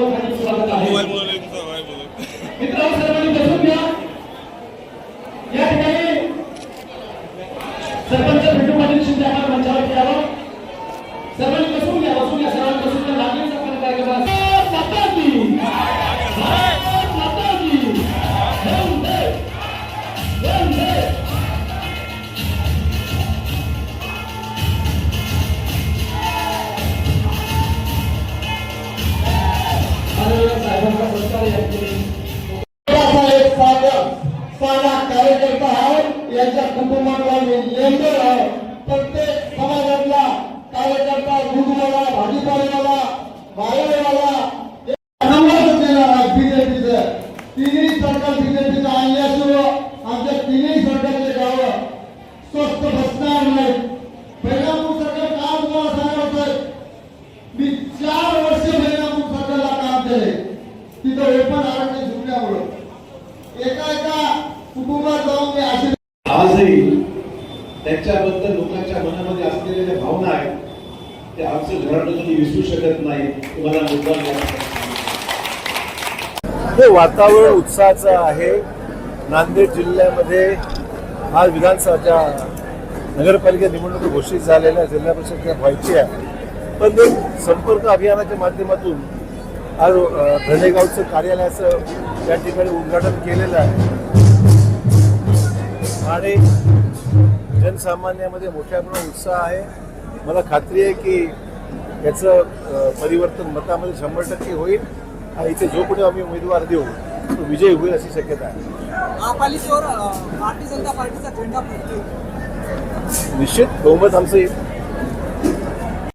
स्वागत आहे सर्वांनी सरपंच भेटू पाटील साधा कार्यकर्ता याच्या मेंबर प्रत्येक समाजातला कार्यकर्ता दूधवाला भाजीपालेवाला माळेवाला बीजेपीचं तिन्ही सरकार बीजेपीचं आणल्याशिवाय आमच्या तिन्ही सरकारचे गावं स्वस्त त्यांच्याबद्दल लोकांच्या मनामध्ये असलेल्या ज्या भावना आहेत. त्या आमचं घराणं तुम्ही विसरू शकत नाही. तुम्हाला मुद्दा हे वातावरण उत्साहाचं आहे. नांदेड जिल्ह्यामध्ये आज विधानसभाच्या नगरपालिका निवडणूक घोषित झालेल्या जिल्हा परिषदच्या व्हायची आहे. पण संपर्क अभियानाच्या माध्यमातून आज धनेगावचं कार्यालयाचं त्या ठिकाणी उद्घाटन केलेलं आहे. आणि जनसामान्यामध्ये मोठ्या प्रमाणात उत्साह आहे. मला खात्री आहे की याचं परिवर्तन मतामध्ये शंभर टक्के होईल. आणि इथे जो कोणी आम्ही उमेदवार देऊ तो विजय होईल अशी शक्यता आहे. निश्चित बहुमत आमचं